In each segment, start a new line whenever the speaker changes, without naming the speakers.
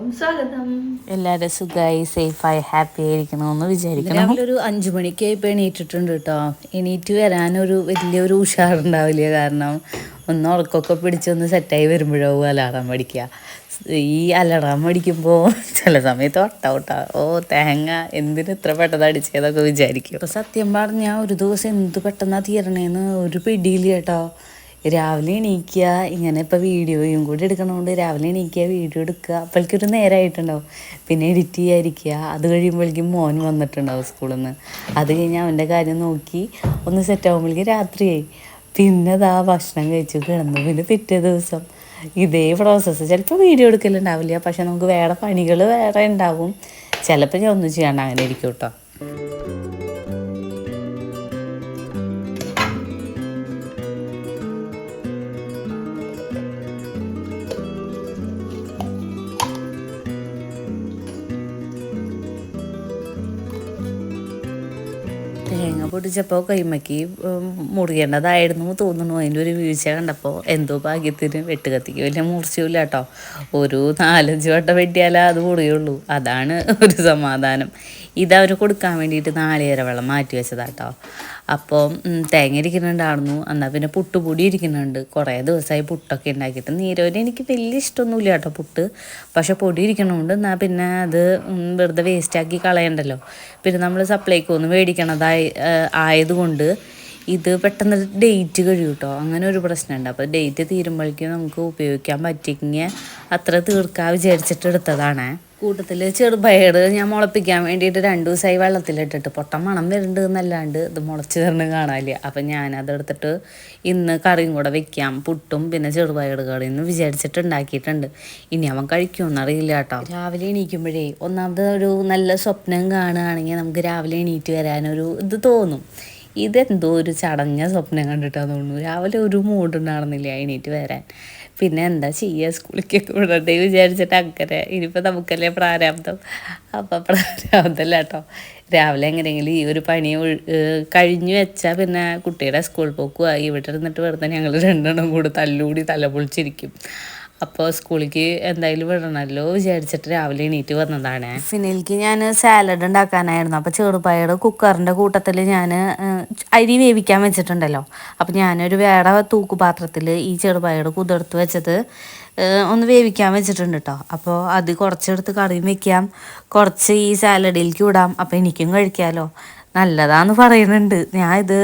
എല്ലാവർക്കും സ്വാഗതം.
എല്ലാവരും സുഖമായി സേഫായി ഹാപ്പി ആയിരിക്കണമെന്ന് വിചാരിക്കണം
രാവിലെ ഒരു അഞ്ചു മണിക്ക് ഇപ്പം എണീറ്റിട്ടുണ്ട് കേട്ടോ എണീറ്റ് വരാനൊരു വലിയൊരു ഉഷാറുണ്ടാവില്ല കാരണം ഒന്ന് ഉറക്കമൊക്കെ പിടിച്ചൊന്ന് സെറ്റായി വരുമ്പോഴാവും അലാറാം അടിക്കുക. ഈ അലാറാം അടിക്കുമ്പോൾ ചില സമയത്ത് ഒട്ട ഓ തേങ്ങ എന്തിന് ഇത്ര പെട്ടെന്ന് അടിച്ചതൊക്കെ വിചാരിക്കും. അപ്പോൾ സത്യം പറഞ്ഞാൽ ഒരു ദിവസം എന്ത് പെട്ടെന്നാണ് തീരണേന്ന് ഒരു പിടിയില്ല കേട്ടോ രാവിലെ എണീക്കുക. ഇങ്ങനെ ഇപ്പോൾ വീഡിയോയും കൂടി എടുക്കണതുകൊണ്ട് രാവിലെ എണീക്കുക വീഡിയോ എടുക്കുക. അപ്പോഴേക്കൊരു നേരമായിട്ടുണ്ടാവും പിന്നെ എഡിറ്റ് ചെയ്യാതിരിക്കുക. അത് കഴിയുമ്പോഴേക്കും മോൻ വന്നിട്ടുണ്ടാവും സ്കൂളിൽ നിന്ന് അത് കഴിഞ്ഞ് അവന്റെ കാര്യം നോക്കി ഒന്ന് സെറ്റ് ആകുമ്പോഴേക്കും രാത്രിയായി. പിന്നെ അതാ ഭക്ഷണം കഴിച്ചു. കിടന്നു. പിന്നെ പിറ്റേ ദിവസം ഇതേ പ്രോസസ്സ് ചിലപ്പോൾ വീഡിയോ എടുക്കലുണ്ടാവില്ല. പക്ഷെ നമുക്ക് വേറെ പണികൾ വേറെ ഉണ്ടാവും. ചിലപ്പോൾ ഞാൻ ഒന്നും ചെയ്യാണ്ട് അങ്ങനെ ഇരിക്കും കേട്ടോ. പൊട്ടിച്ചപ്പോൾ കൈമയ്ക്ക് മുറിയേണ്ടതായിരുന്നു തോന്നുന്നു. അതിന്റെ ഒരു വീഴ്ച കണ്ടപ്പോൾ എന്തോ ഭാഗ്യത്തിന് വെട്ട് കത്തിക്ക് വലിയ മൂർച്ചയില്ല കേട്ടോ ഒരു നാലഞ്ച് വട്ടം വെട്ടിയാലേ അത് മുറിയുള്ളൂ. അതാണ് ഒരു സമാധാനം. ഇതവർ കൊടുക്കാൻ വേണ്ടിയിട്ട് നാളികേര വെള്ളം മാറ്റി വെച്ചതാട്ടോ. അപ്പോൾ തേങ്ങ ഇരിക്കുന്നുണ്ടായിരുന്നു എന്നാൽ പിന്നെ പുട്ടുപൊടി ഇരിക്കുന്നുണ്ട് കുറേ ദിവസമായി പുട്ടൊക്കെ ഉണ്ടാക്കിയിട്ട്. നീരോന് എനിക്ക് വലിയ ഇഷ്ടമൊന്നുമില്ല കേട്ടോ പുട്ട്. പക്ഷെ പൊടി ഇരിക്കണമുണ്ട് എന്നാൽ പിന്നെ അത് വെറുതെ വേസ്റ്റാക്കി കളയണ്ടല്ലോ. പിന്നെ നമ്മൾ സപ്ലൈക്ക് ഒന്ന് മേടിക്കണതായി ആയതുകൊണ്ട് ഇത് പെട്ടെന്ന് ഡേറ്റ് കഴിയും കേട്ടോ. അങ്ങനെ ഒരു പ്രശ്നമുണ്ട്. അപ്പോൾ ഡേറ്റ് തീരുമ്പോഴേക്കും നമുക്ക് ഉപയോഗിക്കാൻ പറ്റിയെങ്കിൽ അത്ര തീർക്കാൻ വിചാരിച്ചിട്ട് എടുത്തതാണ്. കൂട്ടത്തിൽ ചെറുപയർ ഞാൻ മുളപ്പിക്കാൻ വേണ്ടിയിട്ട് രണ്ട് ദിവസമായി വെള്ളത്തിലിട്ടിട്ട് പൊട്ട മണം വരുന്നുണ്ട് എന്നല്ലാണ്ട് ഇത് മുളച്ച് തരണം കാണാനില്ല. അപ്പം ഞാനതെടുത്തിട്ട് ഇന്ന് കറിയും കൂടെ വെക്കാം. പുട്ടും പിന്നെ ചെറുപയർ കറിയും എന്ന് വിചാരിച്ചിട്ട് ഉണ്ടാക്കിയിട്ടുണ്ട് ഇനി അവൻ കഴിക്കുമെന്ന് അറിയില്ല കേട്ടോ. രാവിലെ എണീക്കുമ്പോഴേ ഒന്നാമത് ഒരു നല്ല സ്വപ്നം കാണുകയാണെങ്കിൽ നമുക്ക് രാവിലെ എണീറ്റ് വരാനൊരു ഇത് തോന്നും. ഇതെന്തോ ഒരു ചടഞ്ഞ സ്വപ്നം കണ്ടിട്ടാണ് തോന്നുന്നു. രാവിലെ ഒരു മൂഡ് ഉണ്ടായിരുന്നില്ല എണീറ്റ് വരാൻ. പിന്നെ എന്താ ചെയ്യുക സ്കൂളിലേക്കൊക്കെ വിടണ്ടേ വിചാരിച്ചിട്ട് അങ്ങനെ ഇനിയിപ്പോൾ നമുക്കല്ലേ പ്രാരാബ്ദം? അപ്പം പ്രാരാബ്ദമല്ല കേട്ടോ രാവിലെ എങ്ങനെയെങ്കിലും ഈ ഒരു പണി കഴിഞ്ഞു വെച്ചാൽ പിന്നെ കുട്ടിയുടെ സ്കൂൾ പോക്കുക ഇവിടെ ഇരുന്നിട്ട് വെറുതെ ഞങ്ങൾ രണ്ടെണ്ണം കൂടെ തല്ലുകൂടി തലപൊളിച്ചിരിക്കും അപ്പോൾ സ്കൂളിലേക്ക് എന്തായാലും വിടണമല്ലോ വിചാരിച്ചിട്ട് രാവിലെ എണീറ്റ് വന്നതാണ്. ഫിനിലേക്ക് ഞാൻ സാലഡ് ഉണ്ടാക്കാനായിരുന്നു. അപ്പോൾ ചെറുപയർ കുക്കറിന്റെ കൂട്ടത്തിൽ ഞാൻ അരി വേവിക്കാൻ വെച്ചിട്ടുണ്ടല്ലോ. അപ്പോൾ ഞാനൊരു വേറെ തൂക്കുപാത്രത്തിൽ ഈ ചെറുപയർ കുതിർത്ത് വെച്ചത് ഒന്ന് വേവിക്കാൻ വെച്ചിട്ടുണ്ട് കേട്ടോ അപ്പോൾ അത് കുറച്ചെടുത്ത് കറിയും വെക്കാം. കുറച്ച് ഈ സാലഡിലേക്ക് വിടാം അപ്പോൾ എനിക്കും കഴിക്കാമല്ലോ നല്ലതാന്ന് പറയുന്നുണ്ട്. ഞാൻ ഇത്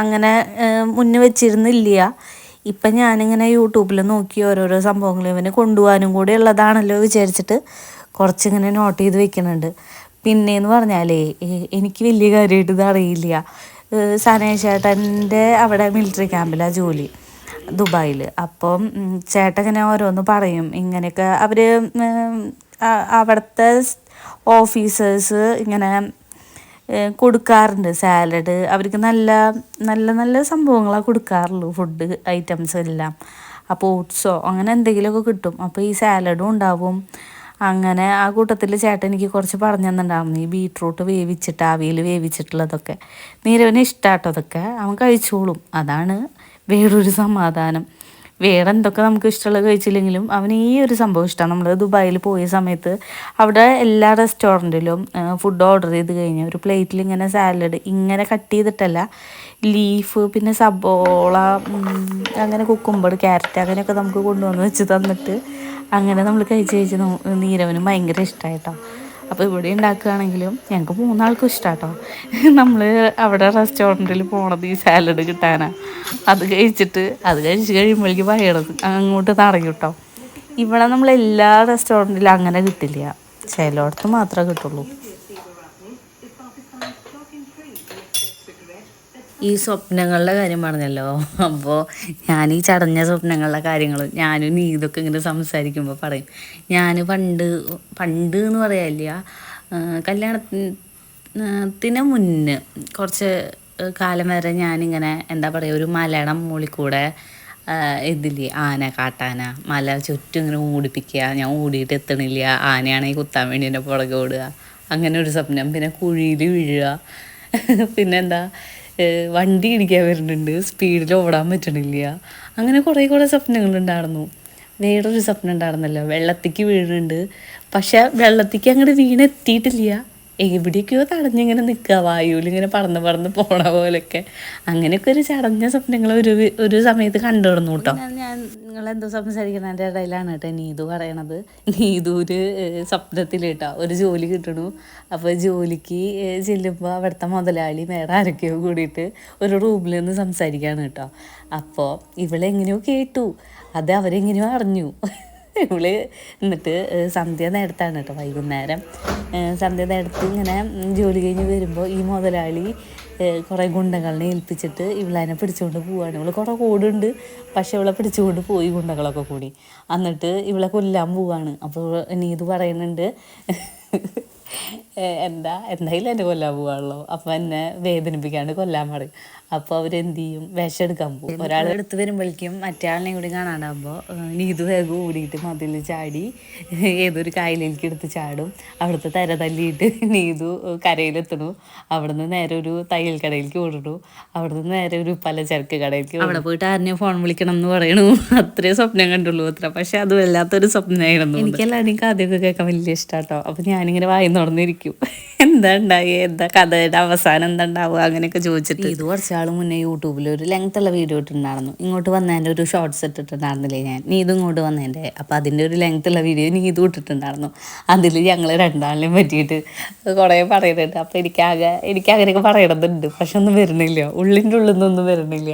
അങ്ങനെ മുന്നേ വെച്ചിരുന്നില്ല. ഇപ്പം ഞാനിങ്ങനെ യൂട്യൂബിൽ നോക്കി ഓരോരോ സംഭവങ്ങൾ ഇവന് കൊണ്ടുപോകാനും കൂടി ഉള്ളതാണല്ലോ വിചാരിച്ചിട്ട് കുറച്ചിങ്ങനെ നോട്ട് ചെയ്ത് വെക്കുന്നുണ്ട്. പിന്നെയെന്ന് പറഞ്ഞാലേ എനിക്ക് വലിയ കാര്യമായിട്ട് ഇത് അറിയില്ല. ഏഹ് സനേഷ് ചേട്ടന്റെ അവിടെ മിലിറ്ററി ക്യാമ്പിലാണ് ജോലി ദുബായിൽ അപ്പം ചേട്ടൻ ഇങ്ങനെ ഓരോന്ന് പറയും. ഇങ്ങനെയൊക്കെ അവർ അവിടുത്തെ ഓഫീസേഴ്സ് ഇങ്ങനെ കൊടുക്കാറുണ്ട് സാലഡ്. അവർക്ക് നല്ല നല്ല നല്ല സംഭവങ്ങളാണ് കൊടുക്കാറുള്ളൂ. ഫുഡ് ഐറ്റംസ് എല്ലാം. അപ്പോൾ ഓട്സോ അങ്ങനെ എന്തെങ്കിലുമൊക്കെ കിട്ടും. അപ്പോൾ ഈ സാലഡും ഉണ്ടാവും. അങ്ങനെ ആ കൂട്ടത്തിൽ ചേട്ടൻ എനിക്ക് കുറച്ച് പറഞ്ഞു തന്നിട്ടുണ്ടായിരുന്നു. ഈ ബീട്രൂട്ട് വേവിച്ചിട്ട് ആവിയിൽ വേവിച്ചിട്ടുള്ളതൊക്കെ. നീരവന് ഇഷ്ടമാട്ടോ അതൊക്കെ. അവൻ കഴിച്ചോളും. അതാണ് വേറൊരു സമാധാനം. വേറെ എന്തൊക്കെ നമുക്ക് ഇഷ്ടമുള്ളത് കഴിച്ചില്ലെങ്കിലും അവന് ഈ ഒരു സംഭവം ഇഷ്ടമാണ്. നമ്മൾ ദുബായിൽ പോയ സമയത്ത് അവിടെ എല്ലാ റെസ്റ്റോറന്റിലും ഫുഡ് ഓർഡർ ചെയ്ത് കഴിഞ്ഞാൽ ഒരു പ്ലേറ്റിൽ ഇങ്ങനെ സാലഡ് ഇങ്ങനെ കട്ട് ചെയ്തിട്ടല്ല ലീഫ് പിന്നെ സബോള അങ്ങനെ കുക്കുമ്പർ ക്യാരറ്റ് അങ്ങനെയൊക്കെ നമുക്ക് കൊണ്ടുവന്ന് വെച്ച് തന്നിട്ട് അങ്ങനെ നമ്മൾ കഴിച്ച് കഴിച്ച് നീരവനും ഭയങ്കര ഇഷ്ടമായിട്ടോ അപ്പോൾ ഇവിടെ ഉണ്ടാക്കുകയാണെങ്കിലും ഞങ്ങൾക്ക് മൂന്നാൾക്കും ഇഷ്ടമാട്ടോ നമ്മൾ അവിടെ റെസ്റ്റോറന്റിൽ പോണത് ഈ സാലഡ് കിട്ടാനാണ് അത് കഴിച്ചിട്ട് അത് കഴിച്ച് കഴിയുമ്പോഴേക്ക് വയറത് അങ്ങോട്ട് നിറയും കേട്ടോ ഇവിടെ നമ്മൾ എല്ലാ റെസ്റ്റോറന്റിലും അങ്ങനെ കിട്ടില്ല. ചിലയിടത്ത് മാത്രമേ കിട്ടുള്ളൂ. ഈ സ്വപ്നങ്ങളുടെ കാര്യം പറഞ്ഞല്ലോ. അപ്പോൾ ഞാൻ ഈ ചടഞ്ഞ സ്വപ്നങ്ങളുടെ കാര്യങ്ങളും ഞാനും നീ ഇതൊക്കെ ഇങ്ങനെ സംസാരിക്കുമ്പോൾ പറയും. ഞാൻ പണ്ട് പണ്ട് എന്ന് പറയാനില്ല കല്യാണത്തിന് മുന്നേ കുറച്ച് കാലം വരെ ഞാനിങ്ങനെ എന്താ പറയുക ഒരു മലയുടെ മുകളിൽ കൂടെ ഇതില്ലേ ആന കാട്ടാന മല ചുറ്റും ഇങ്ങനെ ഓടിപ്പിക്കുക ഞാൻ ഓടിയിട്ട് എത്തണില്ല ആനയാണെങ്കിൽ കുത്താൻ വേണ്ടി എന്റെ പുറകെ ഓടുക അങ്ങനെ ഒരു സ്വപ്നം. പിന്നെ കുഴിയിൽ വീഴുക. പിന്നെന്താ വണ്ടി ഇടിക്കാൻ വരുന്നുണ്ട്. സ്പീഡിൽ ഓടാൻ പറ്റണില്ല. അങ്ങനെ കുറേ കുറേ സ്വപ്നങ്ങളുണ്ടായിരുന്നു വേറൊരു സ്വപ്നം ഉണ്ടായിരുന്നല്ലോ. വെള്ളത്തേക്ക് വീഴുന്നുണ്ട്. പക്ഷെ വെള്ളത്തേക്ക് അങ്ങോട്ട് വീണെത്തിയിട്ടില്ല. എവിടേക്കോ തടഞ്ഞിങ്ങനെ നിൽക്കുക വായുവിൽ ഇങ്ങനെ പറന്ന് പറന്ന് പോണ പോലെയൊക്കെ അങ്ങനെയൊക്കെ ഒരു ചടഞ്ഞ സ്വപ്നങ്ങൾ ഒരു ഒരു സമയത്ത് കണ്ടു തുടർന്നു കേട്ടോ. ഞാൻ നിങ്ങൾ എന്തോ സംസാരിക്കുന്നതിന്റെ ഇടയിലാണ് കേട്ടോ നീതു പറയണത്. നീതൂര് സ്വപ്നത്തിൽ കേട്ടോ ഒരു ജോലി കിട്ടണു. അപ്പോൾ ജോലിക്ക് ചെല്ലുമ്പോൾ അവിടുത്തെ മുതലാളി വേറെ ആരൊക്കെയോ കൂടിയിട്ട് ഒരു റൂമിൽ നിന്ന് സംസാരിക്കുകയാണ് കേട്ടോ. അപ്പോൾ ഇവളെങ്ങനെയോ കേട്ടു. അത് അവരെങ്ങനെയോ അറിഞ്ഞു. ഇവൾ എന്നിട്ട് സന്ധ്യ നേരത്താണ് കേട്ടോ വൈകുന്നേരം. സന്ധ്യ നേരത്ത് ഇങ്ങനെ ജോലി കഴിഞ്ഞ് വരുമ്പോൾ ഈ മുതലാളി കുറേ ഗുണ്ടകളെ ഏൽപ്പിച്ചിട്ട് ഇവളതിനെ പിടിച്ചുകൊണ്ട് പോവുകയാണ് ഇവൾ കുറേ കൂടുണ്ട് പക്ഷെ ഇവളെ പിടിച്ചുകൊണ്ട് പോയി ഗുണ്ടകളൊക്കെ കൂടി. എന്നിട്ട് ഇവളെ കൊല്ലാൻ പോവാണ്. അപ്പോൾ നീത് പറയുന്നുണ്ട് എന്താ എന്തായാലും എന്നെ കൊല്ലാൻ പോവാണല്ലോ. അപ്പം എന്നെ വേദനിപ്പിക്കാണ്ട് കൊല്ലാൻ പറയും. അപ്പോൾ അവരെന്ത് ചെയ്യും? വിഷം എടുക്കാൻ പോകും ഒരാൾ എടുത്ത് വരുമ്പോഴേക്കും മറ്റേ ആളിനെ കൂടി കാണാണ്ടാകുമ്പോൾ നീതു വേഗം ഓടിയിട്ട് മതിൽ ചാടി ഏതൊരു കായലിലേക്ക് എടുത്ത് ചാടും. അവിടുത്തെ തര തല്ലിയിട്ട് നീതു കരയിലെത്തണു അവിടുന്ന് നേരെ ഒരു തയ്യൽ കടയിലേക്ക് ഓടണു അവിടുന്ന് നേരെ ഒരു പലചരക്ക് കടയിലേക്ക് അവിടെ പോയിട്ട് ആരെയും ഫോൺ വിളിക്കണം എന്ന് പറയണു. അത്രേ സ്വപ്നം കണ്ടുള്ളൂ അത്ര. പക്ഷെ അത് വല്ലാത്തൊരു സ്വപ്നമായിരുന്നു. എനിക്കെല്ലാവരെയും കഥയൊക്കെ കേൾക്കാൻ വലിയ ഇഷ്ടാട്ടോ. അപ്പൊ ഞാനിങ്ങനെ വായി തുറന്നിരിക്കും. എന്താ ഉണ്ടായി? എന്താ കഥയുടെ അവസാനം എന്താ ഉണ്ടാവുക? അങ്ങനെയൊക്കെ ചോദിച്ചിട്ട്. ഇത് കുറച്ചാൾ മുന്നേ യൂട്യൂബിൽ ഒരു ലെങ്ത് ഉള്ള വീഡിയോ ഇട്ടിട്ടുണ്ടായിരുന്നു. ഇങ്ങോട്ട് വന്നതിന്റെ ഒരു ഷോർട്സ് ഇട്ടിട്ടുണ്ടായിരുന്നില്ലേ ഞാൻ? നീ ഇത് ഇങ്ങോട്ട് വന്നതിന്റെ അപ്പോൾ അതിന്റെ ഒരു ലെങ്ത് ഉള്ള വീഡിയോ നീ ഇത് ഇട്ടിട്ടുണ്ടായിരുന്നു. അതിൽ ഞങ്ങൾ രണ്ടാളിനെയും പറ്റിയിട്ട് കുറേ പറയുന്നുണ്ട് അപ്പോൾ എനിക്കാകെ എനിക്ക് അങ്ങനെയൊക്കെ പറയണമെന്നുണ്ട് പക്ഷെ ഒന്നും വരുന്നില്ല. ഉള്ളിന്റെ ഉള്ളിൽ നിന്നൊന്നും വരുന്നില്ല.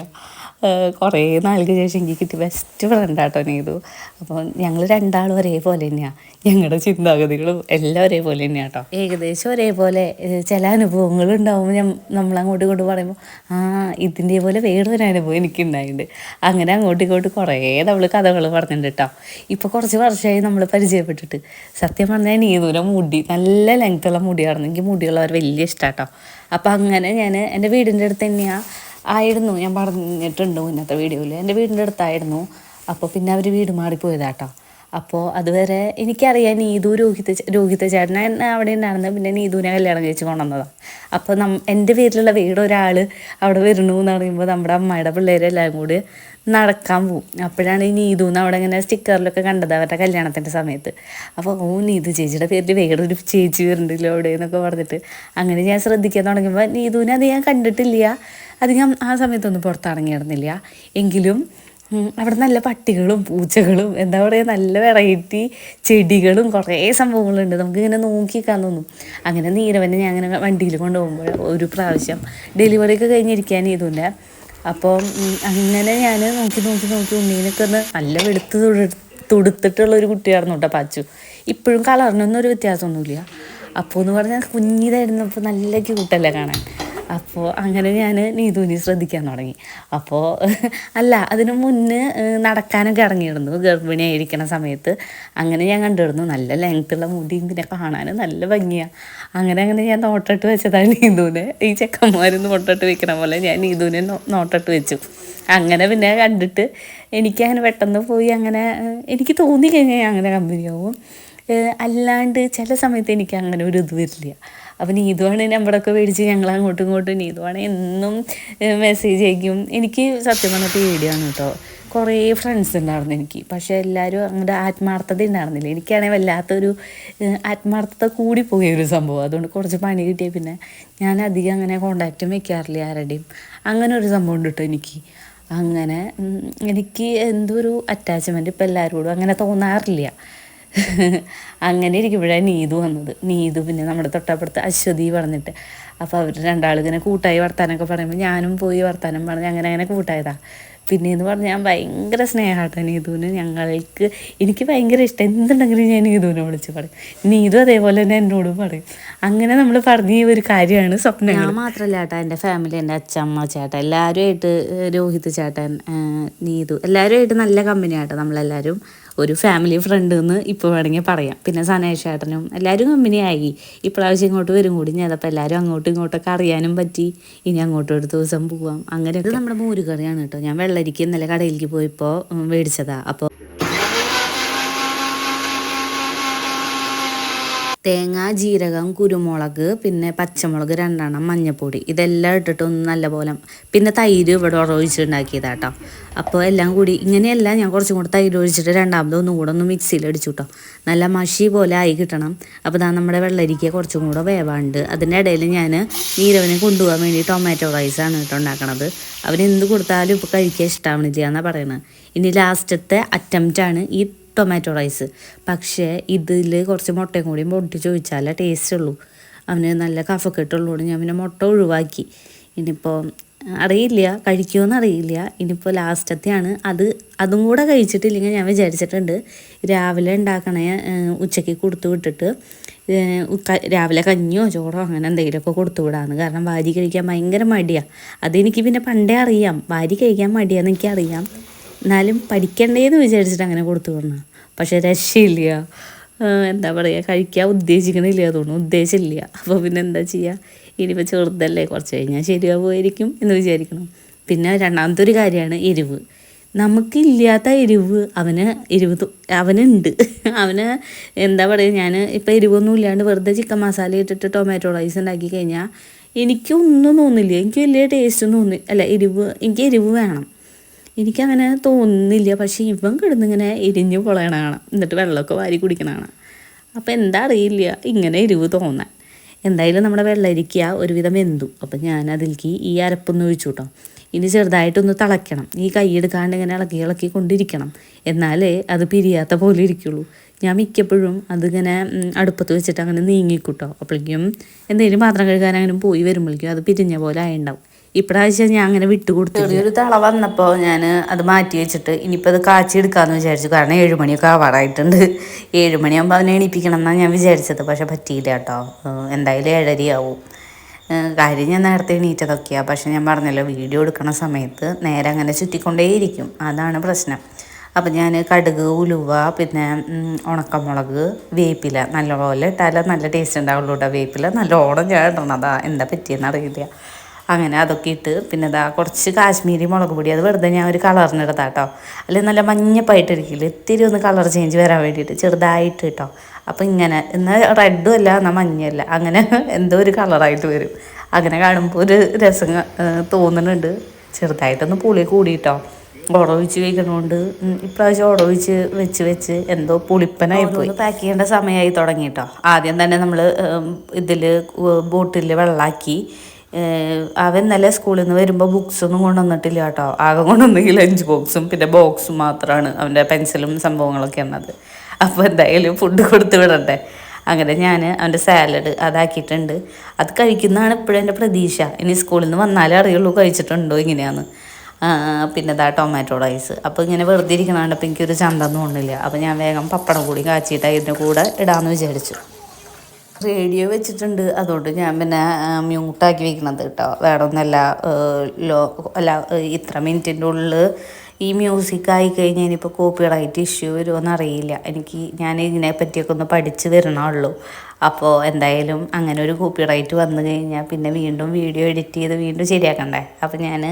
കുറേ നാൾക്ക് ശേഷം എനിക്ക് കിട്ടി ബെസ്റ്റ് ഫ്രണ്ട് ആട്ടോ നീതു. അപ്പോൾ ഞങ്ങൾ രണ്ടാളും ഒരേപോലെ തന്നെയാണ് ഞങ്ങളുടെ ചിന്താഗതികളും എല്ലാം ഒരേപോലെ തന്നെയാണ് കേട്ടോ ഏകദേശം ഒരേപോലെ ചില അനുഭവങ്ങൾ ഉണ്ടാവുമ്പോൾ ഞാൻ നമ്മൾ ഇങ്ങോട്ടും പറയുമ്പോൾ ആ ഇതിന്റെ പോലെ വേറൊരു അനുഭവം എനിക്കുണ്ടായിട്ടുണ്ട് അങ്ങനെ അങ്ങോട്ടും ഇങ്ങോട്ടും കുറേ നമ്മൾ കഥകൾ പറഞ്ഞിട്ടുണ്ട് കേട്ടോ ഇപ്പോൾ കുറച്ച് വർഷമായി നമ്മൾ പരിചയപ്പെട്ടിട്ട്. സത്യം പറഞ്ഞാൽ നീതൂരെ മുടി നല്ല ലെങ്ത്തുള്ള മുടിയായിരുന്നു എനിക്ക് മുടിയുള്ളവർ വലിയ ഇഷ്ടമാട്ടോ അപ്പോൾ അങ്ങനെ ഞാൻ എന്റെ വീടിന്റെ അടുത്ത് തന്നെയാണ് ആയിരുന്നു. ഞാൻ പറഞ്ഞിട്ടുണ്ട് ഇന്നത്തെ വീഡിയോയിൽ എന്റെ വീടിന്റെ അടുത്തായിരുന്നു. അപ്പോൾ പിന്നെ അവർ വീട് മാറിപ്പോയതാട്ടോ. അപ്പോൾ അതുവരെ എനിക്കറിയാം നീതു രോഹിത രോഹിത ചേട്ടനെ അവിടെ ഉണ്ടായിരുന്നു. പിന്നെ നീതുവിനെ കല്യാണം കഴിച്ച് കൊണ്ടുവന്നതാണ് അപ്പോൾ നം എന്റെ വീട്ടിലുള്ള വീട് ഒരാൾ അവിടെ വരുന്നു എന്ന് പറയുമ്പോൾ നമ്മുടെ അമ്മയുടെ പിള്ളേരെല്ലാം കൂടി നടക്കാൻ പോവും. അപ്പോഴാണ് ഈ നീതു എന്ന് അവിടെ ഇങ്ങനെ സ്റ്റിക്കറിലൊക്കെ കണ്ടത് അവരുടെ കല്യാണത്തിന്റെ സമയത്ത്. അപ്പോൾ ഓ നീതു ചേച്ചിയുടെ പേരിൽ ഒരു ചേച്ചി വരുന്നുണ്ടല്ലോ അവിടെ എന്നൊക്കെ പറഞ്ഞിട്ട് അങ്ങനെ ഞാൻ ശ്രദ്ധിക്കാൻ തുടങ്ങിയപ്പോൾ നീതുവിനെ അത് ഞാൻ കണ്ടിട്ടില്ല. അധികം ആ സമയത്തൊന്നും പുറത്തിറങ്ങി നടന്നില്ല എങ്കിലും അവിടെ നല്ല പട്ടികളും പൂച്ചകളും എന്താ പറയുക നല്ല വെറൈറ്റി ചെടികളും കുറേ സംഭവങ്ങളുണ്ട്. നമുക്കിങ്ങനെ നോക്കിക്കാൻ തോന്നും. അങ്ങനെ നീരവനെ ഞാൻ അങ്ങനെ വണ്ടിയിൽ കൊണ്ടുപോകുമ്പോൾ ഒരു പ്രാവശ്യം ഡെലിവറി ഒക്കെ കഴിഞ്ഞിരിക്കാൻ ഇതുണ്ട്. അപ്പോൾ അങ്ങനെ ഞാൻ നോക്കി നോക്കി നോക്കി ഉണ്ണീനൊക്കെ ഒന്ന് നല്ല വെളുത്ത് തുടു- തുടുത്തിട്ടുള്ള ഒരു കുട്ടിയായിരുന്നു കേട്ടോ പച്ചു. ഇപ്പോഴും കളറിനൊന്നും ഒരു വ്യത്യാസമൊന്നുമില്ല. അപ്പോൾ എന്ന് പറഞ്ഞാൽ കുഞ്ഞിതായിരുന്നപ്പോൾ നല്ല ക്യൂട്ടല്ലേ കാണാൻ? അപ്പോൾ അങ്ങനെ ഞാൻ നീതുവിനെ ശ്രദ്ധിക്കാൻ തുടങ്ങി. അപ്പോൾ അല്ല അതിനു മുന്നേ നടക്കാനൊക്കെ ഇറങ്ങിയിരുന്നു. ഗർഭിണിയായിരിക്കണ സമയത്ത്. അങ്ങനെ ഞാൻ കണ്ടിരുന്നു. നല്ല ലെങ്ത്തുള്ള മുടി ഇതിനെ കാണാൻ നല്ല ഭംഗിയാണ് അങ്ങനെ അങ്ങനെ ഞാൻ നോട്ടിട്ട് വെച്ചതാണ് നീതുവിനെ. ഈ ചെക്കന്മാരെ നോട്ടിട്ട് വെക്കണ പോലെ ഞാൻ നീതുവിനെ നോട്ടിട്ട് വെച്ചു. അങ്ങനെ പിന്നെ കണ്ടിട്ട് എനിക്ക് അങ്ങനെ പെട്ടെന്ന് പോയി അങ്ങനെ എനിക്ക് തോന്നി ഞാൻ അങ്ങനെ കമ്പനിയാവും. അല്ലാണ്ട് ചില സമയത്ത് എനിക്ക് അങ്ങനെ ഒരു ഇത് വരില്ല. അപ്പം നീതുവാണ് നമ്പറൊക്കെ മേടിച്ച് ഞങ്ങൾ അങ്ങോട്ടും ഇങ്ങോട്ടും നീതുവാണ് എന്നും മെസ്സേജ് അയക്കും. എനിക്ക് സത്യം പറഞ്ഞാൽ പേടിയാണ് കേട്ടോ. കുറേ ഫ്രണ്ട്സ് ഉണ്ടായിരുന്നു എനിക്ക്. പക്ഷേ എല്ലാവരും അങ്ങോട്ട് ആത്മാർത്ഥത ഉണ്ടായിരുന്നില്ല എനിക്കാണെങ്കിൽ വല്ലാത്തൊരു ആത്മാർത്ഥത കൂടി പോയ ഒരു സംഭവം. അതുകൊണ്ട് കുറച്ച് പണി കിട്ടിയ പിന്നെ ഞാൻ അധികം അങ്ങനെ കോണ്ടാക്റ്റും വെക്കാറില്ല ആരുടെയും. അങ്ങനെ ഒരു സംഭവം ഉണ്ട് കേട്ടോ എനിക്ക്. അങ്ങനെ എനിക്ക് എന്തോ ഒരു അറ്റാച്ച്മെന്റ് ഇപ്പം എല്ലാവരോടും അങ്ങനെ തോന്നാറില്ല. അങ്ങനെ ഇരിക്കുമ്പോഴാണ് നീതു വന്നത്. നീതു പിന്നെ നമ്മുടെ തൊട്ടപ്പുറത്ത് അശ്വതി പറഞ്ഞിട്ട്. അപ്പോൾ അവർ രണ്ടാളിങ്ങനെ കൂട്ടായി വർത്താനമൊക്കെ പറയുമ്പോൾ ഞാനും പോയി വർത്താനം പറഞ്ഞ് അങ്ങനെ അങ്ങനെ കൂട്ടായതാ. പിന്നെ എന്ന് പറഞ്ഞാൽ ഞാൻ ഭയങ്കര സ്നേഹമാട്ടോ നീതുവിന്. ഞങ്ങൾക്ക് എനിക്ക് ഭയങ്കര ഇഷ്ടം. എന്തുണ്ടെങ്കിലും ഞാൻ നീതുവിനെ വിളിച്ച് പറയും. നീതു അതേപോലെ തന്നെ എന്നോടും പറയും. അങ്ങനെ നമ്മൾ പറഞ്ഞ ഒരു കാര്യമാണ് സ്വപ്നം ഞാൻ മാത്രമല്ല ചേട്ടാ എന്റെ ഫാമിലി എന്റെ അച്ഛമ്മ ചേട്ടൻ എല്ലാവരുമായിട്ട് രോഹിത് ചേട്ടൻ നീതു. എല്ലാവരുമായിട്ട് നല്ല കമ്പനിയാട്ടോ നമ്മളെല്ലാവരും ഒരു ഫാമിലി ഫ്രണ്ട് എന്ന് ഇപ്പോൾ വേണമെങ്കിൽ പറയാം. പിന്നെ സനേഷ് ചേട്ടനും എല്ലാവരും കമ്പനിയായി ഇപ്രാവശ്യം ഇങ്ങോട്ട് വരും കൂടി. ഞാൻ അപ്പോൾ എല്ലാവരും അങ്ങോട്ടും ഇങ്ങോട്ടൊക്കെ അറിയാനും പറ്റി. ഇനി അങ്ങോട്ടും ഒരു ദിവസം പോവാം. അങ്ങനെ നമ്മുടെ മോരുകറിയാണ് കേട്ടോ. ഞാൻ വെള്ളരിക്ക് ഇന്നലെ കടയിലേക്ക് പോയപ്പോൾ മേടിച്ചതാണ് മേടിച്ചതാ. അപ്പോൾ തേങ്ങ ജീരകം കുരുമുളക് പിന്നെ പച്ചമുളക് രണ്ടെണ്ണം മഞ്ഞൾപ്പൊടി ഇതെല്ലാം ഇട്ടിട്ട് ഒന്ന് നല്ലപോലെ പിന്നെ തൈര് ഇവിടെ ഒഴിച്ചിട്ടുണ്ടാക്കിയതാട്ടോ. അപ്പോൾ എല്ലാം കൂടി ഇങ്ങനെയല്ല ഞാൻ കുറച്ചും കൂടി തൈര് ഒഴിച്ചിട്ട് രണ്ടാമത് ഒന്നും കൂടെ ഒന്ന് മിക്സിയിൽ അടിച്ചു കേട്ടോ നല്ല മഷി പോലെ ആയി കിട്ടണം. അപ്പോൾ ഇതാ നമ്മുടെ വെള്ളരിക്ക കുറച്ചും കൂടെ വേവാണ്ട് അതിന്റെ ഇടയിൽ ഞാൻ നീരവനെ കൊണ്ടുപോകാൻ വേണ്ടി ടൊമാറ്റോ റൈസാണ് കേട്ടോ ഉണ്ടാക്കണത്. അവനെന്ത് കൊടുത്താലും ഇപ്പോൾ കഴിക്കാൻ ഇഷ്ടമാവണില്ല എന്നാണ് പറയുന്നത് ഇനി ലാസ്റ്റത്തെ അറ്റംപ്റ്റാണ് ഈ ടൊമാറ്റോ റൈസ് പക്ഷേ ഇതിൽ കുറച്ച് മുട്ടയും കൂടി പൊട്ടിച്ച് ചോദിച്ചാലേ ടേസ്റ്റ് ഉള്ളൂ. അവന് നല്ല കഫക്കെട്ടുള്ളതുകൊണ്ട് ഞാൻ പിന്നെ മുട്ട ഒഴിവാക്കി. ഇനിയിപ്പോൾ അറിയില്ല കഴിക്കുമെന്ന് അറിയില്ല. ഇനിയിപ്പോൾ ലാസ്റ്റത്തെയാണ്. അത് അതും കൂടെ കഴിച്ചിട്ടില്ലെങ്കിൽ ഞാൻ വിചാരിച്ചിട്ടുണ്ട് രാവിലെ ഉണ്ടാക്കണേ ഉച്ചയ്ക്ക് കൊടുത്തു വിട്ടിട്ട് രാവിലെ കഞ്ഞിയോ ചോറോ അങ്ങനെ എന്തെങ്കിലുമൊക്കെ കൊടുത്തു വിടാമെന്ന് കാരണം വാരി കഴിക്കാൻ ഭയങ്കര മടിയാണ് അതെനിക്ക് പിന്നെ പണ്ടേ അറിയാം. വാരി കഴിക്കാൻ മടിയാന്ന് എനിക്കറിയാം. എന്നാലും പഠിക്കണ്ടേന്ന് വിചാരിച്ചിട്ട് അങ്ങനെ കൊടുത്തു വിടണം. പക്ഷെ രക്ഷയില്ല. എന്താ പറയുക കഴിക്കാൻ ഉദ്ദേശിക്കണില്ല. തോന്നുന്നു ഉദ്ദേശമില്ല അപ്പോൾ പിന്നെ എന്താ ചെയ്യുക ഇനിയിപ്പോൾ ചെറുതല്ലേ കുറച്ച് കഴിഞ്ഞാൽ ശരിയാവുമായിരിക്കും എന്ന് വിചാരിക്കണം പിന്നെ രണ്ടാമത്തെ ഒരു കാര്യമാണ് എരിവ്. നമുക്കില്ലാത്ത എരിവ് അവന് എരിവ് അവനുണ്ട്. അവന് എന്താ പറയുക ഞാൻ ഇപ്പം എരിവൊന്നും ഇല്ലാണ്ട് വെറുതെ ചിക്കൻ മസാല ഇട്ടിട്ട് ടൊമാറ്റോ റൈസ് ഉണ്ടാക്കി കഴിഞ്ഞാൽ എനിക്കൊന്നും തോന്നില്ല. എനിക്ക് വലിയ ടേസ്റ്റൊന്നും തോന്നി അല്ല എരിവ് എനിക്ക് എരിവ് വേണം. എനിക്കങ്ങനെ തോന്നുന്നില്ല. പക്ഷേ ഇവൻ കിടന്നിങ്ങനെ എരിഞ്ഞു പൊളയണ കാണാം എന്നിട്ട് വെള്ളമൊക്കെ വാരി കുടിക്കണ കാണാം അപ്പം എന്താ അറിയില്ല. ഇങ്ങനെ എരിവ് തോന്നാൻ. എന്തായാലും നമ്മുടെ വെള്ളരിക്ക ഒരുവിധം വെന്തു. അപ്പം ഞാൻ അതിലേക്ക് ഈ അരപ്പൊന്ന് ഒഴിച്ചു കേട്ടോ ഇനി ചെറുതായിട്ടൊന്ന് തിളയ്ക്കണം. ഈ കൈയെടുക്കാണ്ട് ഇങ്ങനെ ഇളക്കി ഇളക്കി കൊണ്ടിരിക്കണം. എന്നാലേ അത് പിരിയാത്ത പോലെ ഇരിക്കുള്ളൂ. ഞാൻ മിക്കപ്പോഴും അതിങ്ങനെ അടുപ്പത്ത് വെച്ചിട്ട് അങ്ങനെ നീങ്ങിക്കൂട്ടോ. അപ്പോഴേക്കും എന്തെങ്കിലും പാത്രം കഴുകാൻ അങ്ങനെ പോയി വരുമ്പോഴേക്കും അത് പിരിഞ്ഞ പോലെ ആയിണ്ടാവും. ഇപ്രാവശ്യം ഞാൻ അങ്ങനെ വിട്ടുകൊടുത്തു ഒരു തള വന്നപ്പോൾ ഞാൻ അത് മാറ്റി വെച്ചിട്ട് ഇനിയിപ്പോൾ അത് കാച്ചി എടുക്കാമെന്ന് വിചാരിച്ചു. കാരണം ഏഴുമണിയൊക്കെ ആവാറായിട്ടുണ്ട്. ഏഴുമണിയാകുമ്പോൾ അതിനെ എണീപ്പിക്കണം എന്നാണ് ഞാൻ വിചാരിച്ചത്. പക്ഷെ പറ്റിയില്ല കേട്ടോ. എന്തായാലും ഏഴരയാവും. കാര്യം ഞാൻ നേരത്തെ എണീറ്റതൊക്കെയാണ് പക്ഷെ ഞാൻ പറഞ്ഞല്ലോ വീഡിയോ എടുക്കണ സമയത്ത് നേരെ അങ്ങനെ ചുറ്റിക്കൊണ്ടേയിരിക്കും. അതാണ് പ്രശ്നം. അപ്പം ഞാൻ കടുക് ഉലുവ പിന്നെ ഉണക്കമുളക് വേപ്പില നല്ലപോലെ ഇട്ടാലേ നല്ല ടേസ്റ്റ് ഉണ്ടാവുള്ളൂ കേട്ടോ വേപ്പില നല്ലോണം ഞാൻ അതാ എന്താ പറ്റിയെന്ന് അറിയില്ല. അങ്ങനെ അതൊക്കെ ഇട്ട് പിന്നെ ഇതാ കുറച്ച് കാശ്മീരി മുളക് പൊടി. അത് വെറുതെ ഞാൻ ഒരു കളറിന് ഇടതാ കേട്ടോ അല്ലെങ്കിൽ നല്ല മഞ്ഞപ്പായിട്ടിരിക്കില്ല? ഇത്തിരി ഒന്ന് കളർ ചേഞ്ച് വരാൻ വേണ്ടിയിട്ട് ചെറുതായിട്ട് കേട്ടോ അപ്പം ഇങ്ങനെ എന്നാൽ റെഡും അല്ല എന്നാൽ മഞ്ഞല്ല അങ്ങനെ എന്തോ ഒരു കളറായിട്ട് വരും. അങ്ങനെ കാണുമ്പോൾ ഒരു രസം തോന്നുന്നുണ്ട്. ചെറുതായിട്ടൊന്ന് പുളി കൂടിയിട്ടോ ഓടൊഴിച്ച് വയ്ക്കണോണ്ട് ഇപ്രാവശ്യം ഓടൊഴിച്ച് വെച്ച് വെച്ച് എന്തോ പുളിപ്പനായി പോയി. പാക്ക് ചെയ്യേണ്ട സമയമായി തുടങ്ങിയിട്ടോ ആദ്യം തന്നെ നമ്മൾ ഇതിൽ ബോട്ടിൽ വെള്ളമാക്കി ഏഹ് അവൻ നല്ല സ്കൂളിൽ നിന്ന് വരുമ്പോൾ ബുക്സൊന്നും കൊണ്ടുവന്നിട്ടില്ല കേട്ടോ. ആകെ കൊണ്ടുവന്നെങ്കിൽ ലഞ്ച് ബോക്സും പിന്നെ ബോക്സും മാത്രമാണ് അവന്റെ പെൻസിലും സംഭവങ്ങളൊക്കെ ഉള്ളത് അപ്പോൾ എന്തായാലും ഫുഡ് കൊടുത്ത് വിടട്ടെ. അങ്ങനെ ഞാൻ അവന്റെ സാലഡ് അതാക്കിയിട്ടുണ്ട്. അത് കഴിക്കുന്നതാണ് ഇപ്പോഴും എന്റെ പ്രതീക്ഷ. ഇനി സ്കൂളിൽ നിന്ന് വന്നാലേ അറിയുള്ളൂ കഴിച്ചിട്ടുണ്ടോ ഇങ്ങനെയാന്ന്. ആ, പിന്നെ ഇതാ ടൊമാറ്റോ റൈസ് അപ്പോൾ ഇങ്ങനെ വെറുതെ ഇരിക്കണാണ്ടപ്പോൾ എനിക്കൊരു ചന്ത ഉണ്ടില്ല അപ്പോൾ ഞാൻ വേഗം പപ്പടം കൂടി കാച്ചിയിട്ട് അതിന്റെ കൂടെ ഇടാമെന്ന് വിചാരിച്ചു. റേഡിയോ വെച്ചിട്ടുണ്ട്. അതുകൊണ്ട് ഞാൻ പിന്നെ മ്യൂട്ടാക്കി വെക്കണത് കേട്ടോ വേറെ ഒന്നല്ല ലോ അല്ല ഇത്ര മിനിറ്റിന്റെ ഉള്ളിൽ ഈ മ്യൂസിക് ആയി കഴിഞ്ഞാൽ ഇനിയിപ്പോൾ കോപ്പിറൈറ്റ് ഇഷ്യൂ വരുമോയെന്ന് അറിയില്ല. എനിക്ക് ഞാൻ ഇതിനെ പറ്റിയൊക്കെ ഒന്ന് പഠിച്ച് വരണുള്ളൂ അപ്പോൾ എന്തായാലും അങ്ങനെ ഒരു കോപ്പിറൈറ്റ് വന്നു കഴിഞ്ഞാൽ പിന്നെ വീണ്ടും വീഡിയോ എഡിറ്റ് ചെയ്ത് വീണ്ടും ശരിയാക്കണ്ടേ? അപ്പോൾ ഞാൻ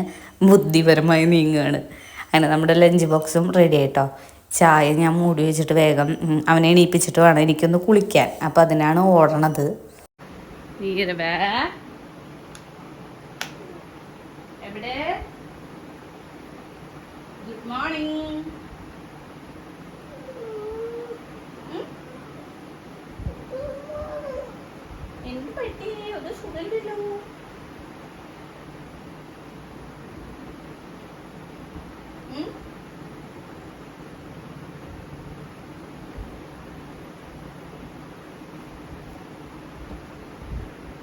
ബുദ്ധിപരമായി നീങ്ങുകയാണ് അങ്ങനെ നമ്മുടെ ലഞ്ച് ബോക്സും റെഡി ആയിട്ടോ ചായ ഞാൻ മൂടി വെച്ചിട്ട് വേഗം അവനെ എണീപ്പിച്ചിട്ട് വേണം എനിക്കൊന്ന് കുളിക്കാൻ. അപ്പം അതിനാണ് ഓടണത്. ഗുഡ് മോർണിംഗ് എന്ത് പറ്റി? ഒന്ന് സുഖമില്ലല്ലോ.